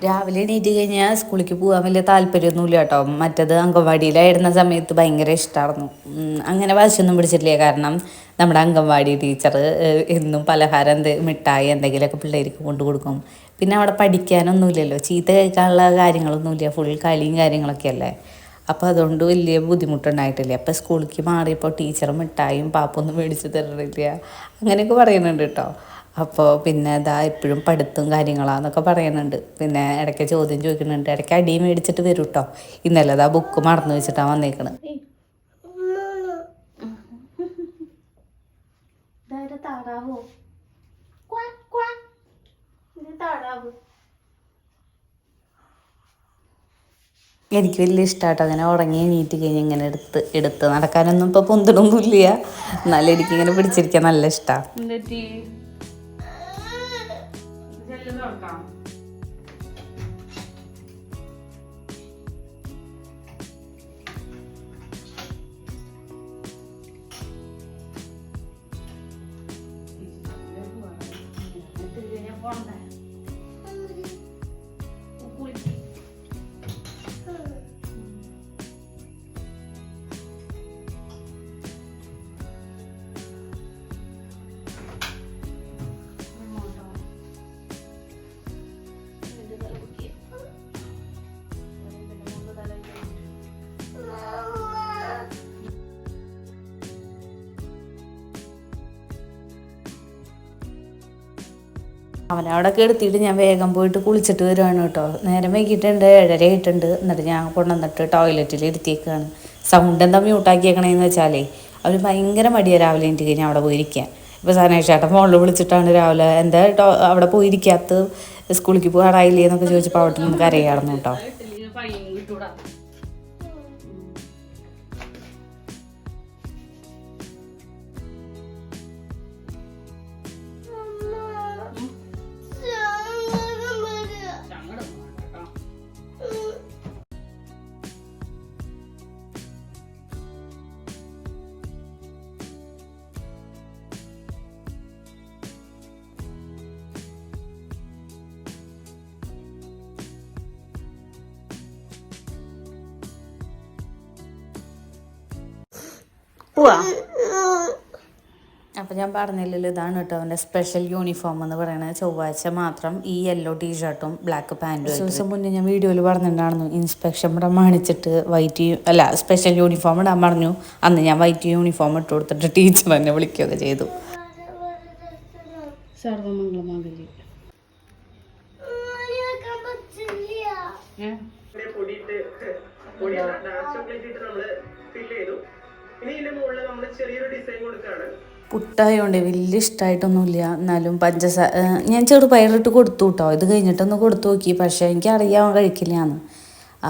രാവിലെ എണീറ്റ് കഴിഞ്ഞാൽ സ്കൂളിലേക്ക് പോകാൻ വലിയ താല്പര്യമൊന്നുമില്ല കേട്ടോ. മറ്റത് അംഗൻവാടിയിലായിരുന്ന സമയത്ത് ഭയങ്കര ഇഷ്ടമായിരുന്നു അങ്ങനെ വാശിയൊന്നും പിടിച്ചിട്ടില്ല. കാരണം നമ്മുടെ അംഗൻവാടി ടീച്ചർ എന്നും പലഹാരം എന്ത് മിഠായി എന്തെങ്കിലുമൊക്കെ പിള്ളേർക്ക് കൊണ്ടു കൊടുക്കും. പിന്നെ അവിടെ പഠിക്കാനൊന്നുമില്ലല്ലോ. ചീത്ത കഴിക്കാനുള്ള കാര്യങ്ങളൊന്നുമില്ല. ഫുൾ കളിയും കാര്യങ്ങളൊക്കെ അല്ലേ? അപ്പോൾ അതുകൊണ്ട് വലിയ ബുദ്ധിമുട്ടുണ്ടായിട്ടില്ല. അപ്പോൾ സ്കൂളിലേക്ക് മാറിയപ്പോൾ ടീച്ചർ മിഠായും പാപ്പൊന്നും മേടിച്ച് തരണില്ല അങ്ങനെയൊക്കെ പറയുന്നുണ്ട് കേട്ടോ. അപ്പോൾ പിന്നെ ഇതാ എപ്പോഴും പഠിത്തം കാര്യങ്ങളാന്നൊക്കെ പറയുന്നുണ്ട്. പിന്നെ ഇടയ്ക്ക് ചോദ്യം ചോദിക്കുന്നുണ്ട്. ഇടയ്ക്ക് അടി മേടിച്ചിട്ട് വരും കേട്ടോ ഇന്നലെ അതാ ബുക്ക് മറന്നു വെച്ചിട്ടാണ് വന്നേക്കണത് താറാവോ എനിക്ക് വലിയ ഇഷ്ടമാട്ടോ അങ്ങനെ ഉറങ്ങി എണീറ്റ് കഴിഞ്ഞ് ഇങ്ങനെ എടുത്ത് എടുത്ത് നടക്കാനൊന്നും ഇപ്പോൾ പൊന്തിടൊന്നുമില്ല എന്നാലും എനിക്കിങ്ങനെ പിടിച്ചിരിക്കാൻ നല്ല ഇഷ്ടമാണ് അവനവിടെ കെടുത്തിയിട്ട് ഞാൻ വേഗം പോയിട്ട് കുളിച്ചിട്ട് വരുവാണ് കേട്ടോ. നേരം വൈകിട്ടുണ്ട് ഏഴര ആയിട്ടുണ്ട്. എന്നിട്ട് ഞാൻ കൊണ്ടുവന്നിട്ട് ടോയ്ലറ്റിൽ ഇരുത്തിയേക്കാണ്. സൗണ്ട് എന്താ മ്യൂട്ടാക്കിയേക്കണേന്ന് വെച്ചാലേ അവർ ഭയങ്കര മടിയാണ് രാവിലെ എനിക്ക് കഴിഞ്ഞാൽ അവിടെ പോയിരിക്കാൻ. ഇപ്പോൾ സനേഷ് ഫോണിൽ വിളിച്ചിട്ടാണ് രാവിലെ എന്താ അവിടെ പോയിരിക്കാത്ത സ്കൂളിലേക്ക് പോകാറായില്ലേ? എന്നൊക്കെ ചോദിച്ചപ്പോൾ അവിടെ നിന്ന് അറിയാമായിരുന്നു കേട്ടോ. അപ്പം ഞാൻ പറഞ്ഞില്ലല്ലോ ഇതാണ് കേട്ടോ അവന്റെ സ്പെഷ്യൽ യൂണിഫോം എന്ന് പറയുന്നത് ചൊവ്വാഴ്ച മാത്രം ഈ യെല്ലോ ടീഷർട്ടും ബ്ലാക്ക് പാന്റും ദിവസം മുന്നേ ഞാൻ വീഡിയോയിൽ പറഞ്ഞിട്ടുണ്ടായിരുന്നു ഇൻസ്പെക്ഷൻ പ്രമാണിച്ചിട്ട് വൈറ്റ് അല്ല സ്പെഷ്യൽ യൂണിഫോം ഇടാൻ പറഞ്ഞു. അന്ന് ഞാൻ വൈറ്റ് യൂണിഫോം ഇട്ട് കൊടുത്തിട്ട് ടീച്ചർ എന്നെ വിളിക്കുകയൊക്കെ ചെയ്തു. സർവമംഗളമാകലി
ഇതിനെ പൊടിയിട്ട് പൊടി ചെറിയൊരു ഡിസൈൻ കൊടുക്കുകയാണ്
പുട്ടായതുകൊണ്ട് വലിയ ഇഷ്ടമായിട്ടൊന്നുമില്ല എന്നാലും പഞ്ചസാര ഞാൻ ചെറുപയറിട്ട് കൊടുത്തു കേട്ടോ ഇത് കഴിഞ്ഞിട്ടൊന്ന് കൊടുത്തു നോക്കി. പക്ഷേ എനിക്ക് അറിയാൻ കഴിക്കില്ലാന്ന്.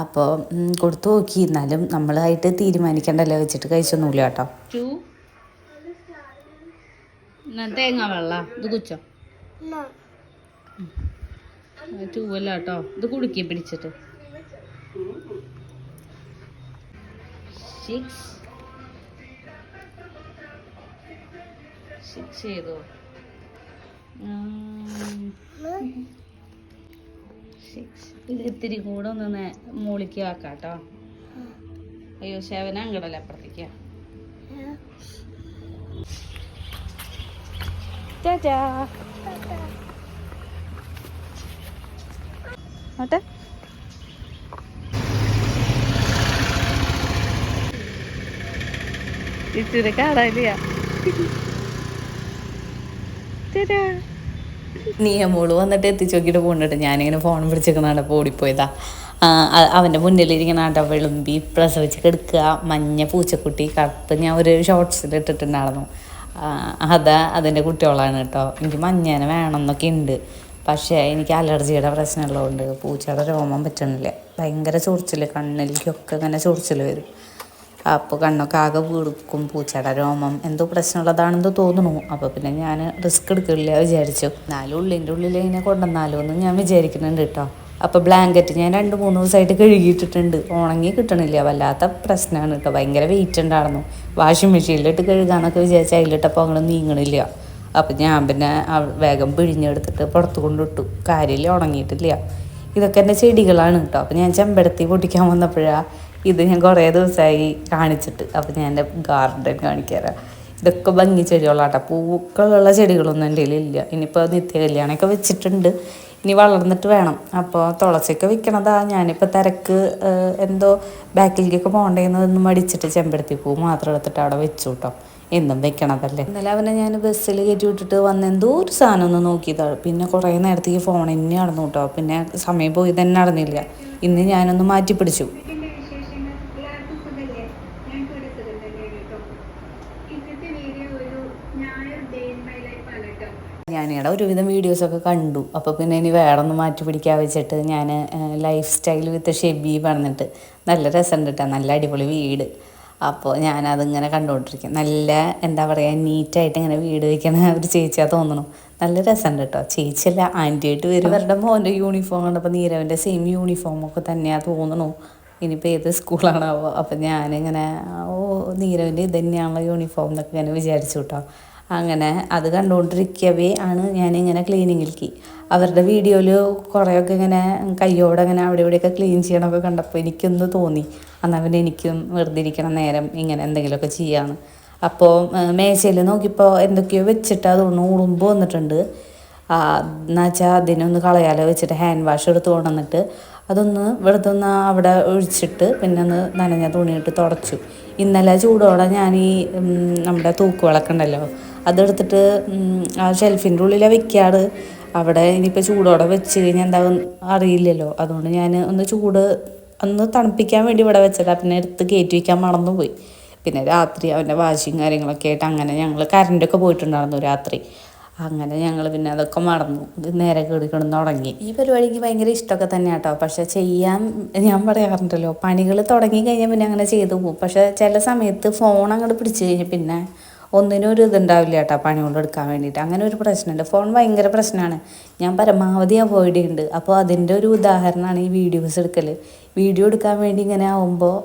അപ്പോൾ കൊടുത്തു നോക്കി. എന്നാലും നമ്മളായിട്ട് തീരുമാനിക്കണ്ടല്ലോ. വെച്ചിട്ട് കഴിച്ചൊന്നുമില്ല കേട്ടോ.
തേങ്ങ വെള്ള. ഇത് കുച്ചോ ചൂവല്ല കേട്ടോ ഇത് കുടുക്കി പിടിച്ചിട്ട്. സിക്സ് ഇത് ഇത്തിരി കൂടെ ഒന്ന് മൂളിക്ക് ആക്കാട്ടോ. അയ്യോ ശവന അങ്ങടല്ലേ അപ്പുറത്തേക്ക്. ആട്ടെ. ഇച്ചിരി കാണാനില്ല
നിയമോൾ വന്നിട്ട് എത്തിച്ചു നോക്കിയിട്ട് പോകണ്ടിട്ട് ഞാനിങ്ങനെ ഫോൺ പിടിച്ചിരിക്കണ ഓടിപ്പോയതാ. അവന്റെ അ- അവന്റെ മുന്നിലിരിക്കുന്ന ആട്ടോ വിളുമ്പി പ്രസവിച്ച് കിടക്കുക മഞ്ഞ പൂച്ചക്കുട്ടി കറുത്ത് ഞാൻ ഒരു ഷോർട്സിൽ ഇട്ടിട്ടുണ്ടായിരുന്നു. അതാ അതിന്റെ കുട്ടികളാണ് കേട്ടോ. എനിക്ക് മഞ്ഞേനെ വേണമെന്നൊക്കെ ഉണ്ട് പക്ഷേ എനിക്ക് അലർജിയുടെ പ്രശ്നമുള്ളതുകൊണ്ട് പൂച്ചയുടെ രോമം പറ്റണില്ല. ഭയങ്കര ചൊറിച്ചിൽ കണ്ണിലേക്കൊക്കെ ഇങ്ങനെ ചൊറിച്ചിൽ വരും. അപ്പോൾ കണ്ണൊക്കെ ആകെ വീടുക്കും പൂച്ചയുടെ രോമം എന്തോ പ്രശ്നമുള്ളതാണെന്ന് തോന്നുന്നു. അപ്പോൾ പിന്നെ ഞാൻ റിസ്ക് എടുക്കില്ല വിചാരിച്ചു. എന്നാലും ഉള്ളിന്റെ ഉള്ളിൽ ഇതിനെ കൊണ്ടുവന്നാലോ എന്ന് ഞാൻ വിചാരിക്കുന്നുണ്ട് കേട്ടോ അപ്പോൾ ബ്ലാങ്കറ്റ് ഞാൻ രണ്ട് മൂന്ന് ദിവസമായിട്ട് കഴുകിയിട്ടിട്ടുണ്ട്. ഉണങ്ങി കിട്ടണില്ല. വല്ലാത്ത പ്രശ്നമാണ് കേട്ടോ ഭയങ്കര വെയിറ്റ് ഉണ്ടായിരുന്നു. വാഷിംഗ് മെഷീനിലിട്ട് കഴുകാനൊക്കെ വിചാരിച്ചാൽ അതിലിട്ടപ്പോൾ അങ്ങനെ നീങ്ങണില്ല. അപ്പം ഞാൻ പിന്നെ വേഗം പിഴിഞ്ഞെടുത്തിട്ട് പുറത്ത് കൊണ്ടിട്ടു. കാര്യമില്ല ഉണങ്ങിയിട്ടില്ല. ഇതൊക്കെ എന്റെ ചെടികളാണ് കേട്ടോ അപ്പം ഞാൻ ചെമ്പെടുത്തി പൊട്ടിക്കാൻ വന്നപ്പോഴാണ് ഇത് ഞാൻ കുറേ ദിവസമായി കാണിച്ചിട്ട്. അപ്പോൾ ഞാൻ എന്റെ ഗാർഡൻ കാണിക്കാറാണ് ഇതൊക്കെ ഭംഗി ചെടികളാട്ടോ. പൂക്കളുള്ള ചെടികളൊന്നും എന്റെ കയ്യിലില്ല ഇനിയിപ്പോൾ നിത്യ കല്യാണമൊക്കെ വെച്ചിട്ടുണ്ട്. ഇനി വളർന്നിട്ട് വേണം. അപ്പോൾ തുളസിയൊക്കെ വിൽക്കണതാ ഞാനിപ്പോൾ തിരക്ക് എന്തോ ബാക്കിലേക്കൊക്കെ പോകണ്ടേന്നൊന്നും മടിച്ചിട്ട് ചെമ്പരത്തി പൂ മാത്രം എടുത്തിട്ട് അവിടെ വെച്ചു കേട്ടോ എന്നും വെക്കണതല്ലേ. ഇന്നലെ അവനെ ഞാൻ ബസ്സിൽ കയറ്റി വിട്ടിട്ട് വന്ന് എന്തോ ഒരു സാധനം ഒന്ന് നോക്കിയതാണ് പിന്നെ കുറേ നേരത്തേക്ക് ഫോൺ എന്നെ നടന്നു കേട്ടോ. പിന്നെ സമയം പോയി തന്നെ നടന്നില്ല. ഇന്ന് ഞാനൊന്ന് മാറ്റി പിടിച്ചു
ഇതിന്റെ വിശേഷങ്ങൾ എല്ലാവർക്കും സുഖല്ലേ ഞങ്ങൾക്ക് ഒരു സുഖം തന്നെയാണ് കേട്ടോ ഇന്നത്തെ വീഡിയോ ഒരു
ഞാനിവിടെ ഒരുവിധം വീഡിയോസൊക്കെ കണ്ടു. അപ്പോൾ പിന്നെ ഇനി വേറെ ഒന്ന് മാറ്റി പിടിക്കാൻ വെച്ചിട്ട് ഞാൻ ലൈഫ് സ്റ്റൈൽ വിത്ത് ഷെബി പറഞ്ഞിട്ട് നല്ല രസമുണ്ട് കേട്ടോ നല്ല അടിപൊളി വീട്. അപ്പോൾ ഞാനതിങ്ങനെ കണ്ടുകൊണ്ടിരിക്കും നല്ല എന്താ പറയുക നീറ്റായിട്ട് ഇങ്ങനെ വീട് വയ്ക്കണ ഒരു ചേച്ചിയാ തോന്നണു. നല്ല രസമുണ്ട് കേട്ടോ ചേച്ചിയല്ല ആന്റിയായിട്ട് വരും. അവരുടെ മോന്റെ യൂണിഫോം കണ്ടപ്പോൾ നീരവന്റെ സെയിം യൂണിഫോമൊക്കെ തന്നെയാണ് തോന്നണു. ഇനിയിപ്പോൾ ഏത് സ്കൂളാണാവോ. അപ്പം ഞാനിങ്ങനെ ഓ നീരവന്റെ ഇത് യൂണിഫോം എന്നൊക്കെ ഇങ്ങനെ വിചാരിച്ചു കേട്ടോ അങ്ങനെ അത് കണ്ടുകൊണ്ടിരിക്കവേ ആണ് ഞാനിങ്ങനെ ക്ലീനിങ്ങിലേക്ക് അവരുടെ വീഡിയോയിൽ കുറേയൊക്കെ ഇങ്ങനെ കയ്യോടെ ഇങ്ങനെ അവിടെ ഇവിടെയൊക്കെ ക്ലീൻ ചെയ്യണമൊക്കെ കണ്ടപ്പോൾ എനിക്കൊന്ന് തോന്നി. പിന്നെ എനിക്കും വെറുതെ ഇരിക്കണ നേരം ഇങ്ങനെ എന്തെങ്കിലുമൊക്കെ ചെയ്യാമെന്ന് അപ്പോൾ മേശയിൽ നോക്കിയപ്പോൾ എന്തൊക്കെയോ വെച്ചിട്ട് അതൊന്ന് ഉളുമ്പ് വന്നിട്ടുണ്ട്. എന്നുവെച്ചാൽ അതിനൊന്ന് കളയാലോ വെച്ചിട്ട് ഹാൻഡ് വാഷ് എടുത്ത് കൊണ്ടുവന്നിട്ട് അതൊന്ന് വെറുതെ ഒന്ന് അവിടെ ഒഴിച്ചിട്ട് പിന്നെ ഒന്ന് നനഞ്ഞ തുണിയിട്ട് തുടച്ചു. ഇന്നലെ ചൂടോടെ ഞാൻ ഈ നമ്മുടെ തൂക്ക് ഉണ്ടല്ലോ അതെടുത്തിട്ട് ആ ഷെൽഫിന്റെ ഉള്ളിലാണ് വെക്കാറ്. അവിടെ ഇനിയിപ്പോൾ ചൂടോടെ വെച്ച് കഴിഞ്ഞാൽ എന്താകും അറിയില്ലല്ലോ. അതുകൊണ്ട് ഞാൻ ഒന്ന് ചൂട് ഒന്ന് തണുപ്പിക്കാൻ വേണ്ടി ഇവിടെ വെച്ചതാണ് പിന്നെ എടുത്ത് കയറ്റി വയ്ക്കാൻ മറന്നുപോയി. പിന്നെ രാത്രി അവന്റെ വാശിയും കാര്യങ്ങളൊക്കെ ആയിട്ട് അങ്ങനെ ഞങ്ങൾ കറണ്ടൊക്കെ പോയിട്ടുണ്ടായിരുന്നു രാത്രി. അങ്ങനെ ഞങ്ങൾ പിന്നെ അതൊക്കെ മറന്നു. നേരെ കയറി കിടന്ന് തുടങ്ങി ഈ പരിപാടി എനിക്ക് ഭയങ്കര ഇഷ്ടമൊക്കെ തന്നെ കേട്ടോ പക്ഷെ ചെയ്യാൻ ഞാൻ പറയാറുണ്ടല്ലോ. പണികൾ തുടങ്ങി കഴിഞ്ഞാൽ പിന്നെ അങ്ങനെ ചെയ്തു പോകും. പക്ഷെ ചില സമയത്ത് ഫോൺ അങ്ങോട്ട് പിടിച്ചു കഴിഞ്ഞാൽ പിന്നെ ഒന്നിനും ഒരു ഇതുണ്ടാവില്ല കേട്ടോ പണികൾ എടുക്കാൻ വേണ്ടിയിട്ട്. അങ്ങനെ ഒരു പ്രശ്നമുണ്ട്. ഫോൺ ഭയങ്കര പ്രശ്നമാണ്. ഞാൻ പരമാവധി അവോയ്ഡ് ചെയ്യുന്നുണ്ട് അപ്പോൾ അതിന്റെ ഒരു ഉദാഹരണമാണ് ഈ വീഡിയോസ് എടുക്കൽ വീഡിയോ എടുക്കാൻ വേണ്ടി ഇങ്ങനെ ആവുമ്പോൾ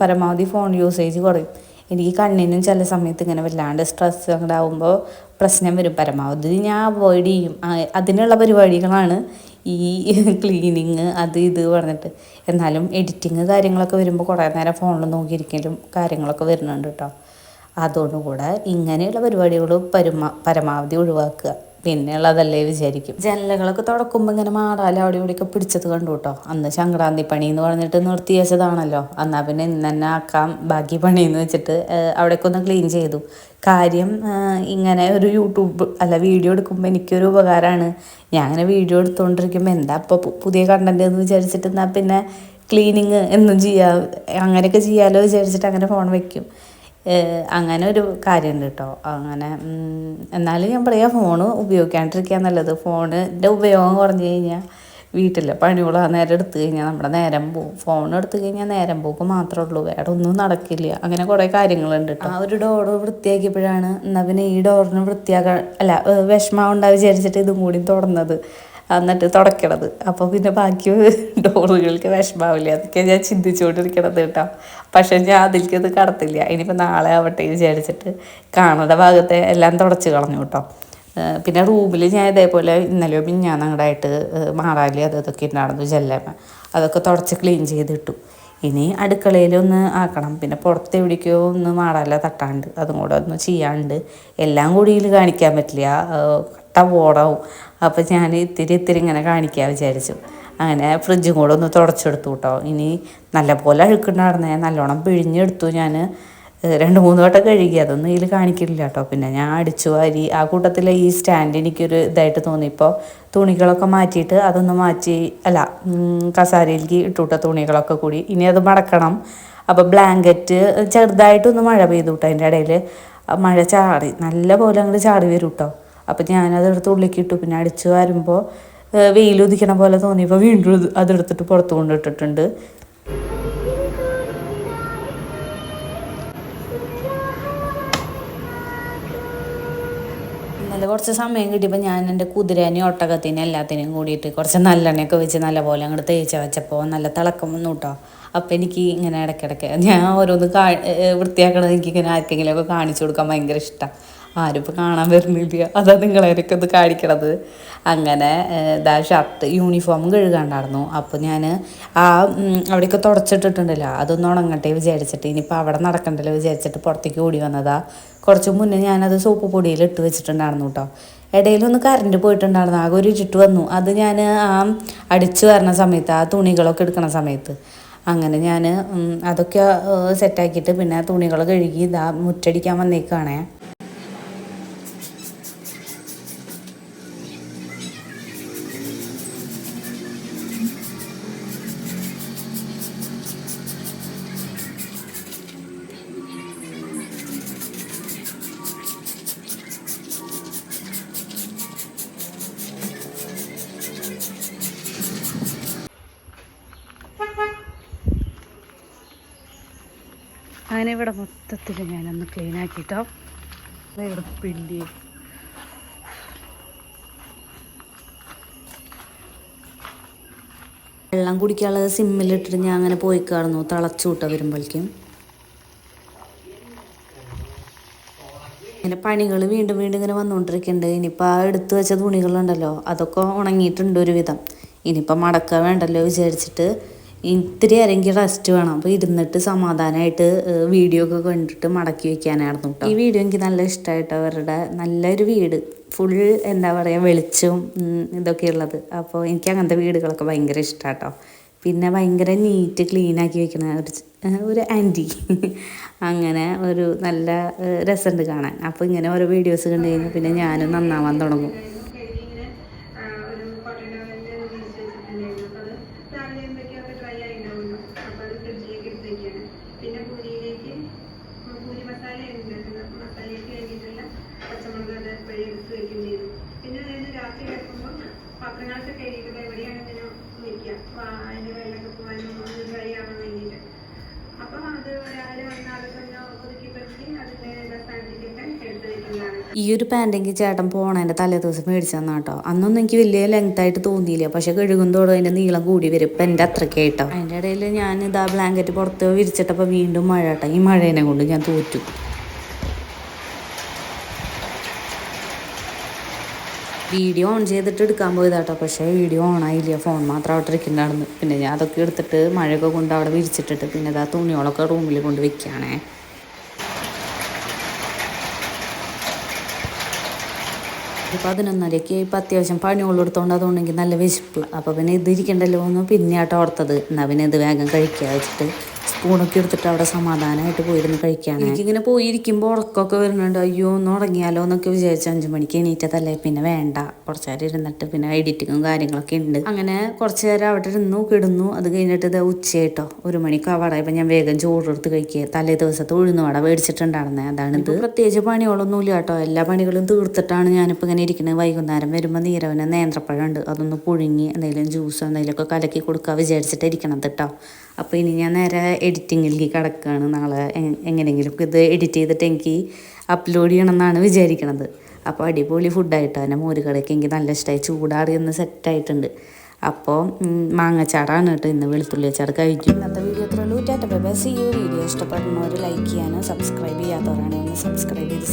പരമാവധി ഫോൺ യൂസേജ് കുറയും. എനിക്ക് കണ്ണിനും ചില സമയത്ത് ഇങ്ങനെ വല്ലാണ്ട് സ്ട്രെസ് ഉണ്ടാകുമ്പോൾ പ്രശ്നം വരും. പരമാവധി ഞാൻ അവോയ്ഡ് ചെയ്യും. അതിനുള്ള പരിപാടികളാണ് ഈ ക്ലീനിങ് അത് ഇത് പറഞ്ഞിട്ട്. എന്നാലും എഡിറ്റിങ് കാര്യങ്ങളൊക്കെ വരുമ്പോൾ കുറേ നേരം ഫോണിൽ നോക്കിയിരിക്കലും കാര്യങ്ങളൊക്കെ വരുന്നുണ്ട് കേട്ടോ. അതുകൊണ്ട് കൂടെ ഇങ്ങനെയുള്ള പരിപാടികൾ പരമാ പരമാവധി ഒഴിവാക്കുക. പിന്നെയുള്ളതല്ലേ വിചാരിക്കും. ജനലുകളൊക്കെ തുടക്കുമ്പോൾ ഇങ്ങനെ മാറാലും അവിടെ ഇവിടെയൊക്കെ പിടിച്ചത് കണ്ടു കേട്ടോ അന്ന് സംക്രാന്തി പണി എന്ന് പറഞ്ഞിട്ട് നിർത്തി വെച്ചതാണല്ലോ. എന്നാൽ പിന്നെ ഇന്ന് തന്നെ ആക്കാം. ബാക്കി പണി എന്ന് വെച്ചിട്ട് അവിടെയൊക്കെ ഒന്ന് ക്ലീൻ ചെയ്തു. കാര്യം ഇങ്ങനെ ഒരു യൂട്യൂബ് അല്ല വീഡിയോ എടുക്കുമ്പോൾ എനിക്കൊരു ഉപകാരമാണ് ഞാൻ അങ്ങനെ വീഡിയോ എടുത്തുകൊണ്ടിരിക്കുമ്പോൾ എന്താ ഇപ്പോൾ പുതിയ കണ്ടന്റ് എന്ന് വിചാരിച്ചിട്ട് എന്നാൽ പിന്നെ ക്ലീനിങ് എന്നും ചെയ്യാം അങ്ങനെയൊക്കെ ചെയ്യാമല്ലോ വിചാരിച്ചിട്ട് അങ്ങനെ ഫോൺ ഏഹ് അങ്ങനെ ഒരു കാര്യമുണ്ട് കേട്ടോ അങ്ങനെ എന്നാലും ഞാൻ പറയാം ഫോണ് ഉപയോഗിക്കാണ്ടിരിക്കുക നല്ലത്. ഫോണിന്റെ ഉപയോഗം കുറഞ്ഞു കഴിഞ്ഞാൽ വീട്ടിലെ പണികൾ നേരം എടുത്തു കഴിഞ്ഞാൽ നമ്മുടെ നേരം പോകും. ഫോൺ എടുത്തു കഴിഞ്ഞാൽ നേരം പോക്ക് മാത്രമേ ഉള്ളൂ. വേറെ ഒന്നും നടക്കില്ല. അങ്ങനെ കുറേ കാര്യങ്ങളുണ്ട് ആ ഒരു ഡോർ വൃത്തിയാക്കിയപ്പോഴാണ് എന്നാൽ പിന്നെ ഈ ഡോറിന് വൃത്തിയാക്കാൻ അല്ല വിഷമം ഉണ്ടാവും വിചാരിച്ചിട്ട് ഇതും കൂടി തുറന്നത് എന്നിട്ട് തുടക്കണത്. അപ്പോൾ പിന്നെ ബാക്കി ഡോറുകൾക്ക് വിഷമാവില്ല. അതൊക്കെ ഞാൻ ചിന്തിച്ചുകൊണ്ടിരിക്കണത് കേട്ടോ. പക്ഷെ ഞാൻ അതിലേക്ക് അത് കടത്തില്ല. ഇനിയിപ്പോൾ നാളെ ആവട്ടെ വിചാരിച്ചിട്ട് കാണേണ്ട ഭാഗത്തെ എല്ലാം തുടച്ച് കളഞ്ഞു കേട്ടോ. പിന്നെ റൂമിൽ ഞാൻ ഇതേപോലെ ഇന്നലെയോ മിഞ്ഞാന്നങ്ങടായിട്ട് മാറാലി അത് ഇതൊക്കെ ഉണ്ടായിരുന്നു ജല്ലമ അതൊക്കെ തുടച്ച് ക്ലീൻ ചെയ്തിട്ടു ഇനി അടുക്കളയിലൊന്ന് ആക്കണം. പിന്നെ പുറത്ത് എവിടേക്കോ ഒന്ന് മാറാല തട്ടാണ്ട്. അതും കൂടെ ഒന്ന് ചെയ്യാണ്ട്. എല്ലാം കൂടിയിൽ കാണിക്കാൻ പറ്റില്ല. കട്ട ബോർഡാവും അപ്പോൾ ഞാൻ ഇത്തിരി ഇത്തിരി ഇങ്ങനെ കാണിക്കാൻ വിചാരിച്ചു. അങ്ങനെ ഫ്രിഡ്ജും കൂടെ ഒന്ന് തുടച്ചെടുത്തു കേട്ടോ ഇനി നല്ലപോലെ അഴുക്കുണ്ടായിരുന്നേ നല്ലോണം പിഴിഞ്ഞെടുത്തു ഞാൻ രണ്ട് മൂന്ന് വട്ടം കഴുകി. അതൊന്നും ഇതിൽ കാണിക്കില്ല കേട്ടോ പിന്നെ ഞാൻ അടിച്ചു വാരി. ആ കൂട്ടത്തിലെ ഈ സ്റ്റാൻഡ് എനിക്കൊരു ഇതായിട്ട് തോന്നിയപ്പോൾ തുണികളൊക്കെ മാറ്റിയിട്ട് അതൊന്ന് മാറ്റി അല്ല കസാരയിലേക്ക് ഇട്ടുവിട്ട തുണികളൊക്കെ കൂടി. ഇനി അത് മടക്കണം. അപ്പോൾ ബ്ലാങ്കറ്റ് ചെറുതായിട്ടൊന്ന് മഴ പെയ്തു കേട്ടോ അതിന്റെ ഇടയിൽ മഴ ചാറി. നല്ല പോലെ അങ്ങോട്ട് ചാറി വരും കേട്ടോ അപ്പം ഞാനത് എടുത്ത് ഉള്ളിലേക്ക് ഇട്ടു. പിന്നെ അടിച്ച് വരുമ്പോൾ വെയിൽ ഉദിക്കണ പോലെ തോന്നിയപ്പോൾ വീണ്ടും അതെടുത്തിട്ട് പുറത്ത് കൊണ്ടിട്ടിട്ടുണ്ട് ഇന്നലെ കുറച്ച് സമയം കിട്ടിയപ്പോൾ ഞാൻ എന്റെ കുതിരേനെയും ഒട്ടകത്തിനെയും എല്ലാത്തിനെയും കൂടിയിട്ട് കുറച്ച് നല്ലെണ്ണയൊക്കെ വെച്ച് നല്ല അങ്ങോട്ട് തേച്ച് വെച്ചപ്പോൾ നല്ല തിളക്കം വന്നു കേട്ടോ അപ്പോൾ എനിക്ക് ഇങ്ങനെ ഇടയ്ക്കിടയ്ക്ക് ഞാൻ ഓരോന്ന് കാ വൃത്തിയാക്കണത് എനിക്കിങ്ങനെ ആർക്കെങ്കിലുമൊക്കെ കാണിച്ചു കൊടുക്കാൻ ഭയങ്കര ഇഷ്ടമാണ് ആരും ഇപ്പോൾ കാണാൻ വരുന്നില്ല. അതാ നിങ്ങളെയൊക്കെ ഒന്ന് കാണിക്കണത്. അങ്ങനെ ഇതാ ഷർട്ട് യൂണിഫോമും കഴുകാണ്ടായിരുന്നു. അപ്പോൾ ഞാൻ ആ അവിടെയൊക്കെ തുടച്ചിട്ടിട്ടുണ്ടല്ലോ. അതൊന്നും ഉണങ്ങട്ടെ വിചാരിച്ചിട്ട്. ഇനിയിപ്പോൾ അവിടെ നടക്കണ്ടല്ലോ വിചാരിച്ചിട്ട് പുറത്തേക്ക് ഓടി വന്നതാ. കുറച്ച് മുന്നേ ഞാനത് സോപ്പ് പൊടിയിൽ ഇട്ട് വെച്ചിട്ടുണ്ടായിരുന്നു കേട്ടോ. ഇടയിലൊന്ന് കറണ്ട് പോയിട്ടുണ്ടായിരുന്നു. ആകെ ഒരു ഇരുട്ട് വന്നു. അത് ഞാൻ ആ അടിച്ചു വരണ സമയത്ത് ആ തുണികളൊക്കെ എടുക്കണ സമയത്ത്. അങ്ങനെ ഞാൻ അതൊക്കെ സെറ്റാക്കിയിട്ട് പിന്നെ തുണികൾ കഴുകി ഇതാ മുറ്റടിക്കാൻ വന്നേക്കാണേ.
മൊത്തത്തിൽ ഞാനൊന്ന് ക്ലീൻ ആക്കിട്ടോ. ഇവിടെ പിള്ളി
വെള്ളം കുടിക്കാനുള്ളത് സിമ്മിലിട്ടിട്ട് ഞാൻ അങ്ങനെ പോയി കാണുന്നു തിളച്ചൂട്ട വരുമ്പോഴേക്കും. ഇങ്ങനെ പണികൾ വീണ്ടും വീണ്ടും ഇങ്ങനെ വന്നുകൊണ്ടിരിക്കുന്നുണ്ട് ഇനിയിപ്പോൾ ആ എടുത്തു വെച്ച തുണികളുണ്ടല്ലോ അതൊക്കെ ഉണങ്ങിയിട്ടുണ്ട് ഒരുവിധം. ഇനിയിപ്പോൾ മടക്ക വേണ്ടല്ലോ വിചാരിച്ചിട്ട്. ഇത്തിരി ആരെങ്കിൽ റെസ്റ്റ് വേണം. അപ്പോൾ ഇരുന്നിട്ട് സമാധാനമായിട്ട് വീഡിയോ ഒക്കെ കണ്ടിട്ട് മടക്കി വെക്കാനായിരുന്നു കേട്ടോ ഈ വീഡിയോ എനിക്ക് നല്ല ഇഷ്ടമായിട്ട് അവരുടെ നല്ലൊരു വീട്. ഫുൾ എന്താ പറയുക വെളിച്ചവും ഇതൊക്കെ ഉള്ളത്. അപ്പോൾ എനിക്ക് അങ്ങനത്തെ വീടുകളൊക്കെ ഭയങ്കര ഇഷ്ടമാട്ടോ പിന്നെ ഭയങ്കര നീറ്റ് ക്ലീൻ ആക്കി വെക്കണ ഒരു ഒരു ആന്റി. അങ്ങനെ ഒരു നല്ല രസമുണ്ട് കാണാൻ. അപ്പോൾ ഇങ്ങനെ ഓരോ വീഡിയോസ് കണ്ടു കഴിഞ്ഞാൽ പിന്നെ ഞാനും നന്നാവാൻ തുടങ്ങും
ഇങ്ങനെ ഒരു കോട്ടൺ ടവലിൽ വിരിച്ച് വെച്ചിട്ടുണ്ടായിരുന്നു അപ്പോൾ അത് രാവിലെ ആകുമ്പോഴേക്കൊക്കെ ഡ്രൈ ആയി ഉണ്ടാവുമല്ലോ അപ്പോൾ അത് ഫ്രിഡ്ജിലേക്ക് എടുത്ത് വയ്ക്കുകയാണ് പിന്നെ പൂരിയിലേക്ക് പൂരി മസാല ഉണ്ടാക്കുന്നത് മസാലയ്ക്ക് വേണ്ടിയിട്ടുള്ള പച്ചമുളക് അത് വഴി എടുത്ത് വെക്കുകയും ചെയ്തു പിന്നെ അതായത് രാത്രി കിടക്കുമ്പോൾ പാത്രങ്ങളൊക്കെ കഴുകിയിട്ട് എവിടെയാണ് ഇങ്ങനെ വയ്ക്കുക അതിന്റെ വെള്ളമൊക്കെ പോകാനും ഒന്ന് ഡ്രൈ ആവാൻ വേണ്ടിയിട്ട് അപ്പം അത് രാവിലെ വന്ന് അതൊക്കെ ഒന്ന് ഒതുക്കി പെറുക്കി അതിന്റെ സ്ഥാനത്തേക്കൊക്കെ എടുത്ത് വെക്കുന്നതാണ്
ഈ ഒരു പാന്റെങ്കിൽ ചേട്ടൻ പോണതിന്റെ തലേ ദിവസം മേടിച്ചു തന്നാ കേട്ടോ അന്നൊന്നും എനിക്ക് വലിയ ലെങ്ത് ആയിട്ട് തോന്നിയില്ല. പക്ഷെ കഴുകുന്നതോടെ അതിന്റെ നീളം കൂടി വരും. ഇപ്പം എന്റെ അത്രയ്ക്ക് ആയിട്ടോ അതിന്റെ ഇടയിൽ ഞാൻ ഇതാ ബ്ലാങ്കറ്റ് പുറത്ത് വിരിച്ചിട്ടപ്പോൾ വീണ്ടും മഴ കേട്ടോ. ഈ മഴേനെ കൊണ്ട് ഞാൻ തോറ്റു. വീഡിയോ ഓൺ ചെയ്തിട്ട് എടുക്കാൻ പോയതാട്ടോ. പക്ഷേ വീഡിയോ ഓൺ ആയില്ല. ഫോൺ മാത്രം അവിടെ ഇരിക്കുന്നുണ്ടായിരുന്നു. പിന്നെ ഞാൻ അതൊക്കെ എടുത്തിട്ട് മഴയൊക്കെ കൊണ്ട് അവിടെ വിരിച്ചിട്ടിട്ട് പിന്നെ ഇതാ തുണികളൊക്കെ റൂമിൽ കൊണ്ട് വെക്കുകയാണേ. ഒരു പതിനൊന്നരയ്ക്ക് ഇപ്പം അത്യാവശ്യം പണികൾ എടുത്തോണ്ട് അതുകൊണ്ട് എനിക്ക് നല്ല വിശപ്പ് അപ്പോൾ പിന്നെ ഇത് ഇരിക്കണ്ടല്ലോ എന്ന് പിന്നെ ആട്ടോ ഓർത്തത്. എന്നാൽ പിന്നെ ഇത് വേഗം കഴിക്കുക വെച്ചിട്ട്. സ്പൂണൊക്കെ എടുത്തിട്ട് അവിടെ സമാധാനമായിട്ട് പോയിരുന്ന് കഴിക്കുകയാണ് എനിക്കിങ്ങനെ പോയിരിക്കുമ്പോൾ ഉറക്കമൊക്കെ വരുന്നുണ്ട്. അയ്യോ ഒന്ന് ഉറങ്ങിയാലോ എന്നൊക്കെ വിചാരിച്ച അഞ്ചു മണിക്ക് എണീറ്റതല്ലേ? പിന്നെ വേണ്ട. കുറച്ച് നേരം ഇരുന്നിട്ട് പിന്നെ എഡിറ്റിങ്ങും കാര്യങ്ങളൊക്കെ ഉണ്ട്. അങ്ങനെ കുറച്ച് നേരം അവിടെ ഇരുന്നു കിടന്നു. അത് കഴിഞ്ഞിട്ട് ഇത് ഉച്ചയായിട്ടോ. ഒരു മണിക്ക് അവിടെ ഇപ്പം ഞാൻ വേഗം ചോറെടുത്ത് കഴിക്കുക. തലേ ദിവസത്തെ ഉഴുന്നു വട മേടിച്ചിട്ടുണ്ടായിരുന്നേ. അതാണ് ഇത്. പ്രത്യേകിച്ച് പണികളൊന്നുമില്ല കേട്ടോ. എല്ലാ പണികളും തീർത്തിട്ടാണ് ഞാനിപ്പോൾ ഇങ്ങനെ ഇരിക്കുന്നത് വൈകുന്നേരം വരുമ്പോൾ നീരവന് നേന്ത്രപ്പഴം ഉണ്ട്. അതൊന്ന് പുഴുങ്ങി എന്തെങ്കിലും ജ്യൂസോ എന്തെങ്കിലുമൊക്കെ കലക്കി കൊടുക്കുക വിചാരിച്ചിട്ട് ഇരിക്കണത് കേട്ടോ. അപ്പോൾ ഇനി ഞാൻ നേരെ എഡിറ്റിങ്ങിലേക്ക് കിടക്കുകയാണ് നാളെ എങ്ങനെയെങ്കിലും ഇത് എഡിറ്റ് ചെയ്തിട്ട് എനിക്ക് അപ്ലോഡ് ചെയ്യണമെന്നാണ് വിചാരിക്കണത്. അപ്പോൾ അടിപൊളി ഫുഡായിട്ടാണ് എന്റെ മോരുകടയ്ക്ക് എനിക്ക് നല്ല ഇഷ്ടമായി ചൂടാറിയൊന്ന് സെറ്റായിട്ടുണ്ട് അപ്പോൾ മാങ്ങച്ചാടാണ് കേട്ടോ ഇന്ന് വെളുത്തുള്ളി അച്ചാട് കഴിക്കും. ഇന്നത്തെ വീഡിയോ ഉള്ളൂ. ടാറ്റ സി വീഡിയോ ഇഷ്ടപ്പെടുന്നവർ ലൈക്ക് ചെയ്യാനോ സബ്സ്ക്രൈബ് ചെയ്യാത്തവരാണെങ്കിൽ ഒന്ന് സബ്സ്ക്രൈബ് ചെയ്ത്